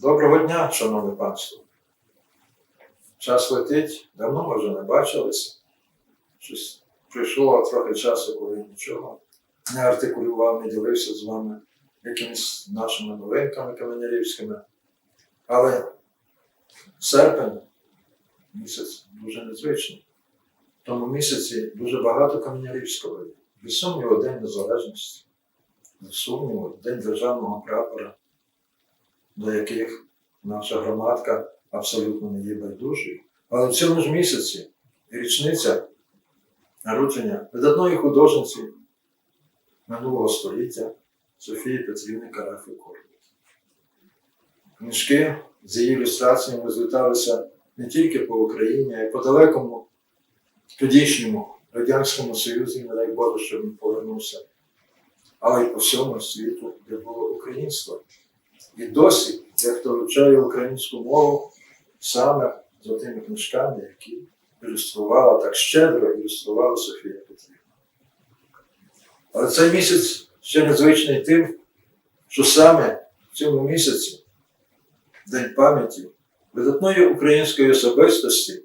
Доброго дня, шановне панство. Час летить, давно ми вже не бачилися. Щось прийшло трохи часу, коли нічого не артикулював, не ділився з вами якимись нашими новинками каменярівськими. Але серпень місяць дуже незвичний. В тому місяці дуже багато каменярівського. Без сумніву, День Незалежності, без сумніву, День державного прапора до яких наша громадка абсолютно не є байдужою. Але в цьому ж місяці річниця народження видатної художниці минулого століття Софії Петрівни Карафи Корбут. Книжки з її ілюстраціями розліталися не тільки по Україні, а й по далекому тодішньому Радянському Союзі, не дай Боже, щоб він повернувся, але й по всьому світу, де було українство. І досі дехто вивчає українську мову саме за тими книжками, які ілюструвала так щедро ілюструвала Софія Петрівна. Але цей місяць ще незвичний тим, що саме в цьому місяці, День пам'яті, видатної української особистості,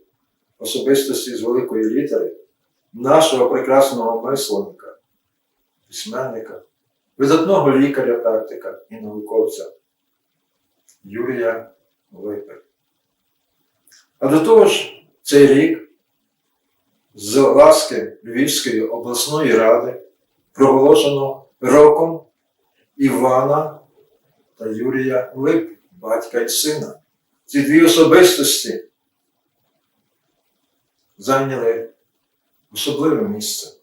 особистості з великої літери, нашого прекрасного мисленника, письменника, видатного лікаря-практика і науковця. Юрія Липи. А до того ж, цей рік з ласки Львівської обласної ради проголошено роком Івана та Юрія Лип, батька і сина. Ці дві особистості зайняли особливе місце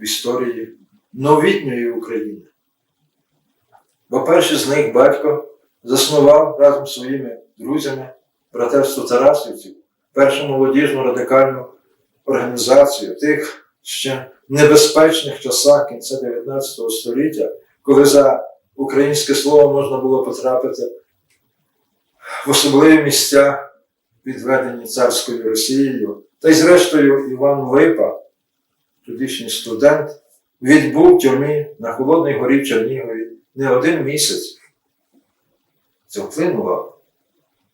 в історії новітньої України. Бо перший з них батько заснував разом з своїми друзями братерство Тарасівців, першу молодіжну радикальну організацію тих ще небезпечних часах кінця 19 століття, коли за українське слово можна було потрапити в особливі місця, відведені царською Росією. Та й зрештою Іван Липа, тодішній студент, відбув тюрмі на Холодній горі Чернігові не один місяць. Це вплинуло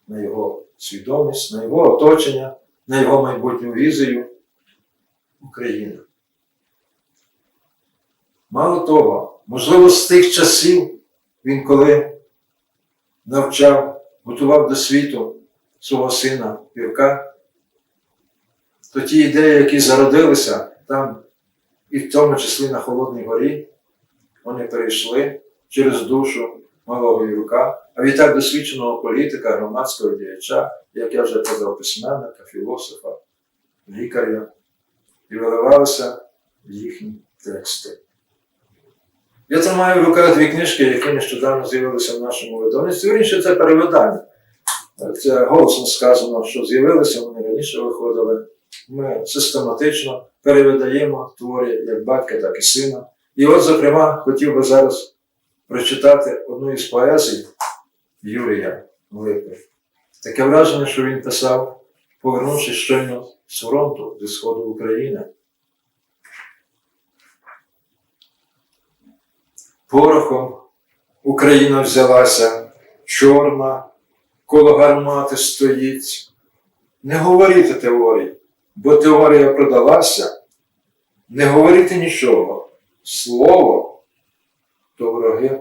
на його свідомість, на його оточення, на його майбутню візію України. Мало того, можливо, з тих часів він коли навчав, готував до світу свого сина Вірка, то ті ідеї, які зародилися там, і в тому числі на Холодній горі, вони перейшли через душу малого Юрка, а відтак досвідченого політика, громадського діяча, як я вже казав, письменника, філософа, лікаря, і виливалися їхні тексти. Я тримаю в руках дві книжки, які нещодавно з'явилися в нашому видавництві. Вірніше, це перевидання. Це голосно сказано, що з'явилися, вони раніше виходили. Ми систематично перевидаємо твори як батька, так і сина. І от, зокрема, хотів би зараз прочитати одну із поезій Юрія Липи. Таке враження, що він писав, повернувшись щойно з фронту зі сходу України. Порохом Україна взялася, чорна, коло гармати стоїть. Не говорити теорій, бо теорія продалася. Не говорити нічого. Слово то вороги.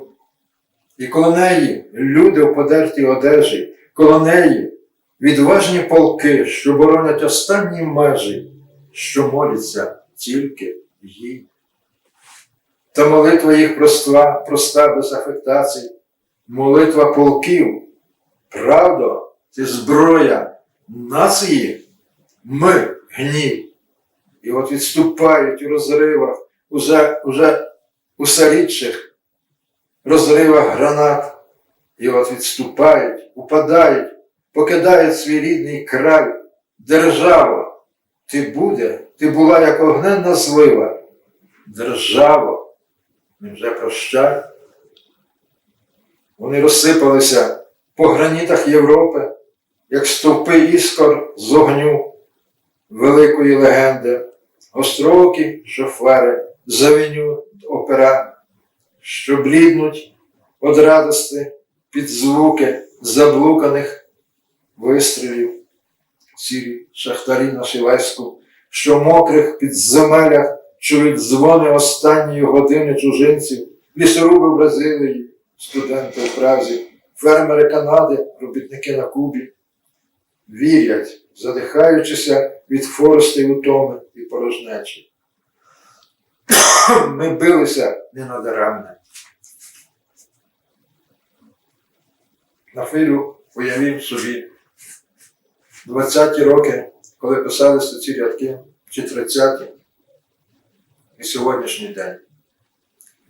І коло неї люди в подертій одежі, коло неї відважні полки, що боронять останні межі, що моляться тільки їй. Та молитва їх проста, проста без афектацій, молитва полків, правда, це зброя нації, ми гнів. І от відступають у розривах, уже, уже усе рідших розривах гранат, і от відступають, упадають, покидають свій рідний край, держава. Ти буде, ти була як огненна злива. Держава, невже прощай? Вони розсипалися по гранітах Європи, як стовпи іскор з огню великої легенди, гострокі шофери, завиню опера, що бліднуть від радости під звуки заблуканих вистрілів, сірі шахтарі на Шилевську, що мокрих підземелях чують дзвони останньої години чужинців, лісоруби в Бразилії, студенти в Празі, фермери Канади, робітники на Кубі, вірять, задихаючися від форостей утоми і порожнечі. Ми билися ненадаремне. На хвилю уявів собі 20-ті роки, коли писалися ці рядки, чи 30-ті, і сьогоднішній день.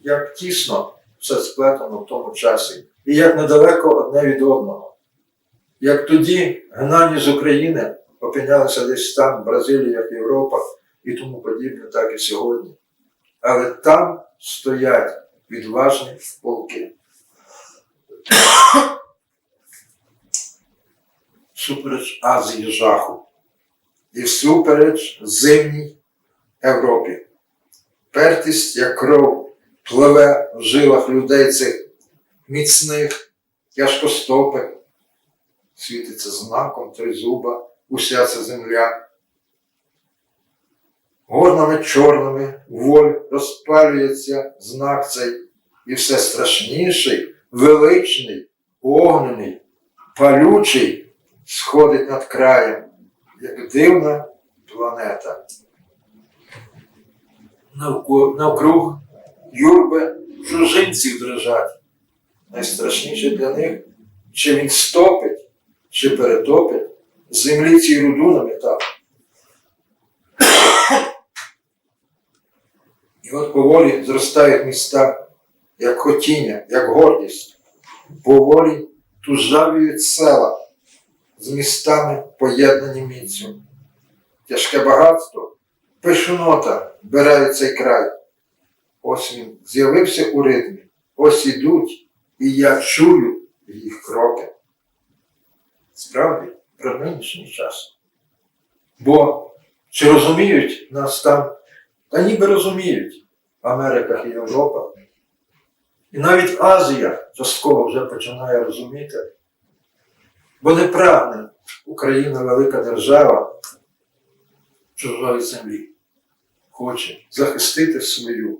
Як тісно все сплетено в тому часі, і як недалеко одне від одного. Як тоді гнані з України опинялися десь там, в Бразиліях, Європах і тому подібне, так і сьогодні. Але там стоять відважні полки. Супереч Азії жаху і всупереч зимній Європі. Пертість, як кров, пливе в жилах людей цих міцних, тяжкостопих, світиться знаком тризуба уся ця земля. Горними чорними воль розпалюється знак цей, і все страшніший, величний, огнений, палючий сходить над краєм, як дивна планета. Навкруг юрби чужинців дрижать. Найстрашніше для них, чи він стопить, чи перетопить землі цій руду на От поволі зростають міста, як хотіння, як гордість. Поволі тужавіють села з містами поєднані міцю. Тяжке багатство, пишнота бере цей край. Ось він з'явився у ритмі, ось ідуть, і я чую їх кроки. Справді, про нинішній час. Бо чи розуміють нас там? Та ніби розуміють Америка і Європа. І навіть Азія частково вже починає розуміти, бо не прагне Україна велика держава чужої землі. Хоче захистити свою.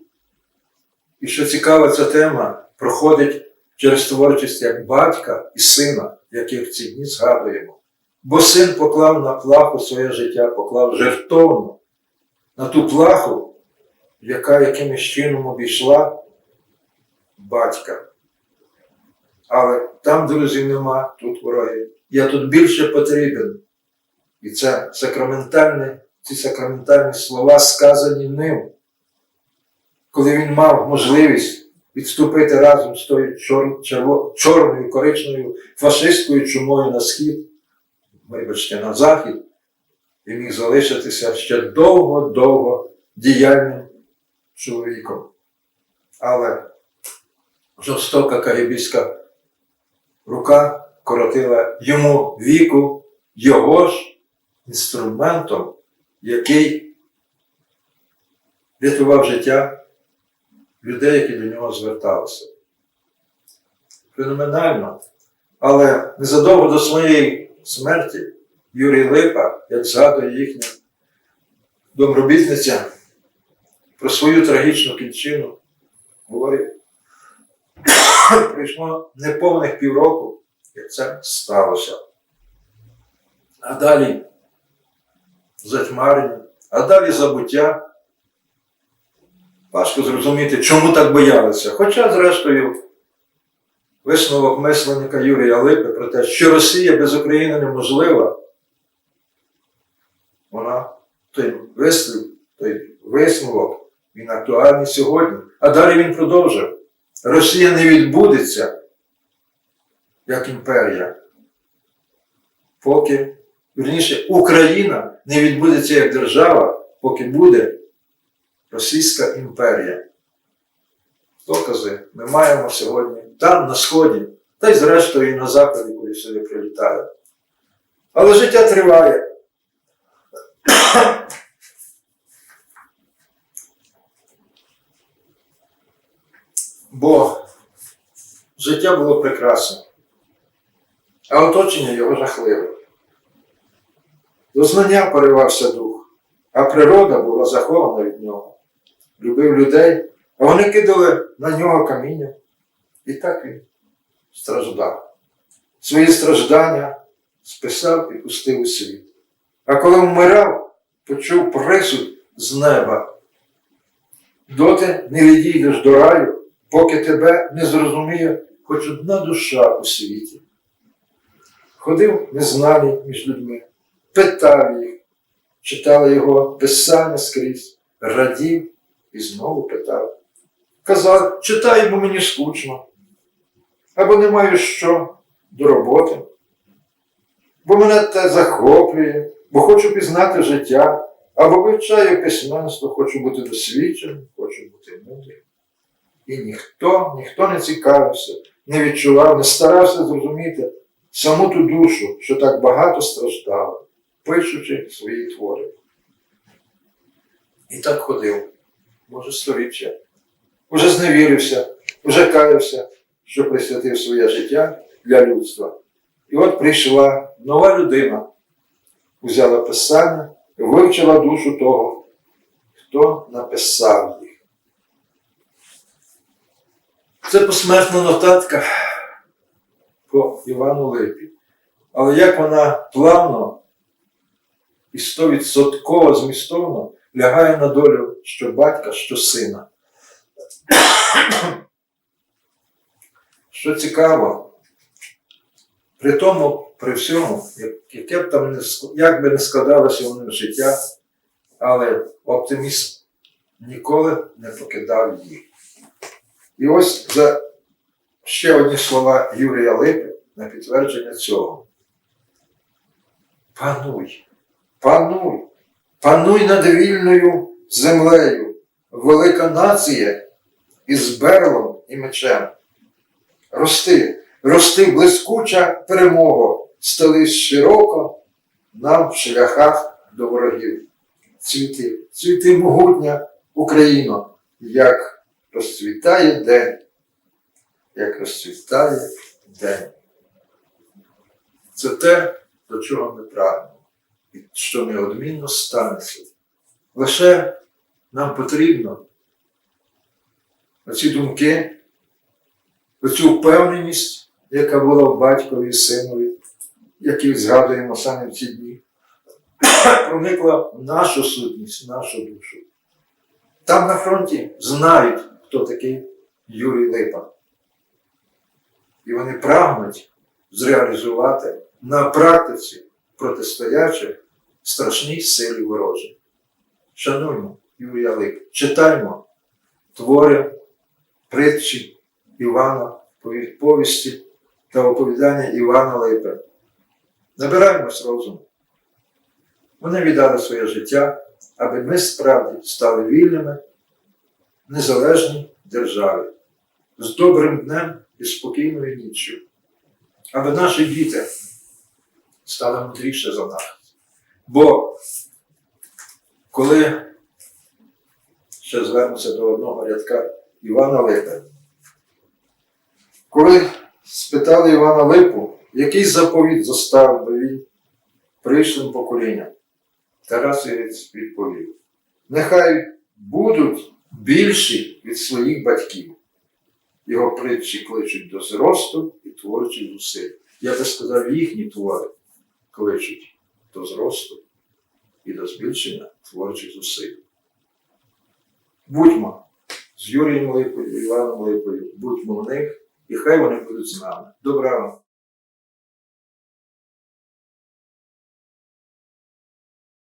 І що цікаво, ця тема проходить через творчість як батька і сина, яких в ці дні згадуємо. Бо син поклав на плаху своє життя, поклав жертовно на ту плаху, яка якимось чином обійшла батька. Але там друзів нема, тут вороги. Я тут більше потрібен. І це сакраментальне, ці сакраментальні слова сказані ним, коли він мав можливість відступити разом з тою чор, черво- чорною коричневою фашистською чумою на схід, вибачте, на захід, і міг залишитися ще довго-довго діяльним чоловіком. Але жорстока карибійська рука коротила йому віку його ж інструментом, який рятував життя людей, які до нього зверталися. Феноменально. Але незадовго до своєї смерті Юрій Липа, як згадує їхня домробітниця, про свою трагічну кінчину говорить, пройшло неповних півроку, як це сталося. А далі затьмарення, а далі забуття. Важко зрозуміти, чому так боялися. Хоча, зрештою, висновок мисленника Юрія Липи про те, що Росія без України неможлива, той вислів, той висновок, він актуальний сьогодні. А далі він продовжив. Росія не відбудеться як імперія, поки, вірніше, Україна не відбудеться як держава, поки буде Російська імперія. Докази ми маємо сьогодні там, на Сході, та й зрештою і на Заході, куди сюди прилітають. Але життя триває. Бо життя було прекрасне. а оточення його жахливе. До знання поривався дух, а природа була захована від нього. Любив людей, а вони кидали на нього каміння. І так він страждав. Свої страждання списав і пустив у світ. А коли вмирав, почув присуд з неба. Доти не відійдеш до раю, поки тебе не зрозуміє хоч одна душа у світі. Ходив незнаний між людьми, питав їх, читали його писання скрізь, радів і знову питав. Казав, читай, бо мені скучно, або не маю що до роботи, бо мене те захоплює, бо хочу пізнати життя, або вивчаю письменство, хочу бути досвідченим, хочу бути мудрим. І ніхто, ніхто не цікавився, не відчував, не старався зрозуміти саму ту душу, що так багато страждала, пишучи свої твори. І так ходив, може, сторіччя, уже зневірився, уже каявся, що присвятив своє життя для людства. І от прийшла нова людина, взяла писання і вивчила душу того, хто написав їх. Це посмертна нотатка по Івану Липі. Але як вона плавно і стовідсотково змістовно лягає на долю що батька, що сина. Що цікаво, при тому, при всьому, яке б там не, як би не складалося у них життя, але оптимізм ніколи не покидав їх. І ось за ще одні слова Юрія Липи на підтвердження цього. Пануй, пануй, пануй над вільною землею, велика нація із берлом і мечем. Рости, рости блискуча перемога, стелись широко нам в шляхах до ворогів. Цвіти, цвіти могутня Україно, як розцвітає день, як розцвітає день. Це те, до чого ми прагнемо, і що неодмінно станеться. Лише нам потрібно оці думки, оцю впевненість, яка була в батькові і синові, яких згадуємо саме в ці дні, проникла в нашу сутність, в нашу душу. Там на фронті знають, хто такий Юрій Липа. І вони прагнуть зреалізувати на практиці протистоячи страшній силі ворожій. Шануймо Юрія Лип, читаймо твори, притчі Івана, пові- повісті та оповідання Івана Липи. Набираємось розуму. Вони віддали своє життя, аби ми справді стали вільними, незалежній державі, з добрим днем і спокійною ніччю, аби наші діти стали мудріше за нас. Бо коли ще звернуся до одного рядка Івана Липи, коли спитали Івана Липу, який заповіт зоставив би він прийшлим поколінням, Тарас відповів: нехай будуть більші від своїх батьків. Його притчі кличуть до зросту і творчих зусиль. Я би сказав, їхні твори кличуть до зросту і до збільшення творчих зусиль. Будьмо з Юрієм Липою, Іваном Липою, будьмо в них, і хай вони будуть з нами. Добра вам!